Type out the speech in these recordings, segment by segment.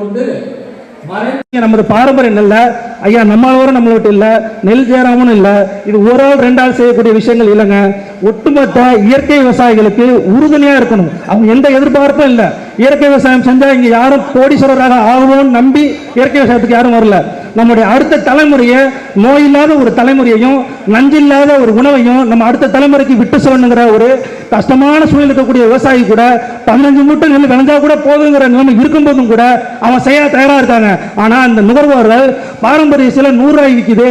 கொண்டு நமது பாரம்பரியம் நெல்ல ஐயா நம்மளோட நம்மள விட்டு இல்ல. நெல் சேராமனு இல்ல. இது ஒரு ஆள் ரெண்டு ஆள் செய்யக்கூடிய விஷயங்கள் இல்லைங்க. ஒட்டுமொத்த இயற்கை விவசாயிகளுக்கு உறுதுணையா இருக்கணும். அவங்க எந்த எதிர்பார்ப்பும் இல்ல. இயற்கை விவசாயம் செஞ்சா இங்க யாரும் கோடீஸ்வரராக ஆகுவோம்னு நம்பி இயற்கை விவசாயத்துக்கு யாரும் வரல. நம்முடைய அடுத்த தலைமுறையை நோய் இல்லாத ஒரு தலைமுறையையும் நஞ்சில்லாத ஒரு உணவையும் நம்ம அடுத்த தலைமுறைக்கு விட்டு சொல்லணுங்கிற ஒரு கஷ்டமான சூழ்நிலை இருக்கக்கூடிய விவசாயி கூட பதினஞ்சு மூட்டை நெல் விளைஞ்சா கூட போதுங்கிற நிலைமை இருக்கும்போதும் கூட அவன் செய்ய தயாராக இருக்காங்க. ஆனால் அந்த நுகர்வோர்கள் பாரம்பரிய சில நூறுரூவாய் விற்கிது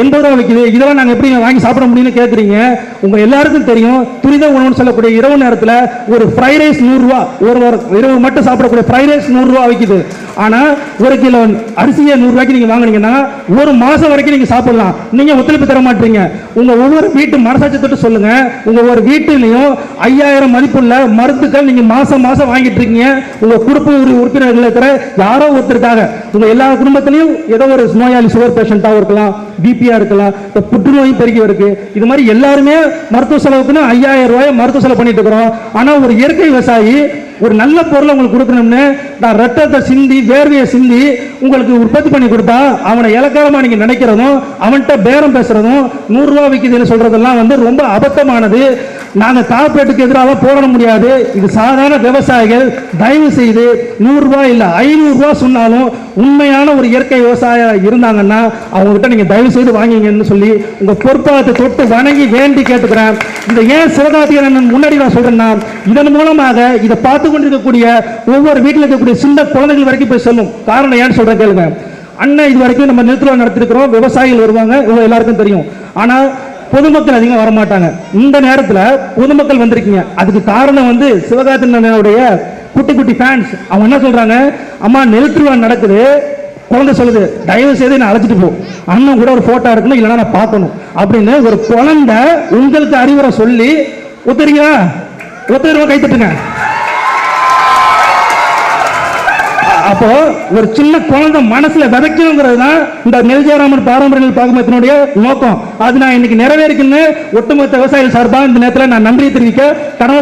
எண்பது ரூபா வைக்குது இதெல்லாம் நாங்கள் எப்படி வாங்கி சாப்பிட முடியும்னு கேட்குறீங்க உங்கள் எல்லாருக்கும் தெரியும். துரித உணவுன்னு சொல்லக்கூடிய இரவு நேரத்தில் ஒரு ஃப்ரைட் ரைஸ் நூறுரூவா ஒரு ஒரு இரவு மட்டும் சாப்பிடக்கூடிய ஃப்ரைட் ரைஸ் நூறுரூவா வைக்குது. ஆனால் ஒரு கிலோ அரிசியை நூறுரூவாய்க்கு நீங்கள் வாங்குனீங்கன்னா ஒரு மாதம் வரைக்கும் நீங்கள் சாப்பிடலாம். நீங்கள் ஒத்துழைப்பு தர மாட்டீங்க. உங்கள் ஒவ்வொரு வீட்டு மனசாட்சி தொட்டு சொல்லுங்க. உங்கள் ஒரு வீட்டிலையும் ஐயாயிரம் மதிப்புள்ள மருந்துக்கள் நீங்கள் மாதம் மாதம் வாங்கிட்டு இருக்கீங்க. உங்கள் குடும்ப உறுப்பினர்கள் இருக்கிற யாரோ ஒருத்தருக்காக. உங்கள் எல்லா குடும்பத்திலையும் ஏதோ ஒரு நோயாளி சுகர் பேஷண்ட்டாகவும் இருக்கலாம் பிபியா இருக்கலாம் இப்போ புற்றுநோயும் பெருகி இருக்கு. இது மாதிரி எல்லாருமே மருத்துவ செலவுக்குன்னு ஐயாயிரம் ரூபாய் மருத்துவ செலவு பண்ணிட்டு இருக்கிறோம். ஆனா ஒரு இயற்கை விவசாயி ஒரு நல்ல பொருளை உங்களுக்கு கொடுக்கணும்னு நான் ரத்தத்தை சிந்தி வேர்வையை சிந்தி உங்களுக்கு உற்பத்தி பண்ணி கொடுத்தா அவனை இலக்காரமா நீங்க நினைக்கிறதும் அவன்கிட்ட பேரம் பேசுறதும் நூறு ரூபா சொல்றதெல்லாம் வந்து ரொம்ப அபத்தமானது. நாங்கள் கார்பரேட்டுக்கு எதிராக போராட முடியாது. இது சாதாரண விவசாயிகள் தயவு செய்து நூறுரூவா இல்லை ஐநூறுரூவா சொன்னாலும் உண்மையான ஒரு இயற்கை விவசாய இருந்தாங்கன்னா அவங்ககிட்ட நீங்கள் தயவு செய்து வாங்கிங்கன்னு சொல்லி உங்கள் பொறுப்பாகத்தை தொட்டு வணங்கி வேண்டி கேட்டுக்கிறேன். இந்த ஏன் சிவகார்த்திகேயன் முன்னாடி நான் சொல்கிறேன்னா இதன் மூலமாக இதை பார்த்து கொண்டிருக்கக்கூடிய ஒவ்வொரு வீட்டில் இருக்கக்கூடிய சின்ன குழந்தைகள் வரைக்கும் போய் சொல்லும். காரணம் ஏன்னு சொல்கிறேன் கேளுங்க. அண்ணன் இது வரைக்கும் நம்ம நிறுத்தலாம் நடத்திருக்கிறோம். விவசாயிகள் வருவாங்க. எல்லாருக்கும் தெரியும். ஆனால் பொதுமக்கள் அதிகமாக வரமாட்டாங்க. இந்த நேரத்தில் பொதுமக்கள் வந்திருக்கீங்க. அதுக்கு காரணம் வந்து சிவகார்த்திகேயனுடைய குட்டி குட்டி ஃபேன்ஸ் அவங்க என்ன சொல்றாங்க? அம்மா நெல் திருவிழா நடக்குது. குழந்தை சொல்லுது தயவு செய்து நான் அழைச்சிட்டு போ. அண்ணன் கூட ஒரு போட்டோ எடுக்கணும் இல்லைன்னா நான் பார்க்கணும். அப்படின்னு ஒரு குழந்தை உங்களுக்கு அறிவுரை சொல்லி ஒத்துறீங்களா ஒத்துருவா கைத்தட்டுங்க. அப்போ ஒரு சின்ன குழந்தை மனசுல விதைக்கணுங்கிறது தான் இந்த நெல்ஜாராமன் பாரம்பரிய நெல் பாகமத்தினுடைய நோக்கம். அது நான் இன்னைக்கு நிறைவேறிக்குன்னு ஒட்டுமொத்த விவசாயிகள் சார்பாக இந்த நேரத்தில் நான் நன்றியை தெரிவிக்க கடமை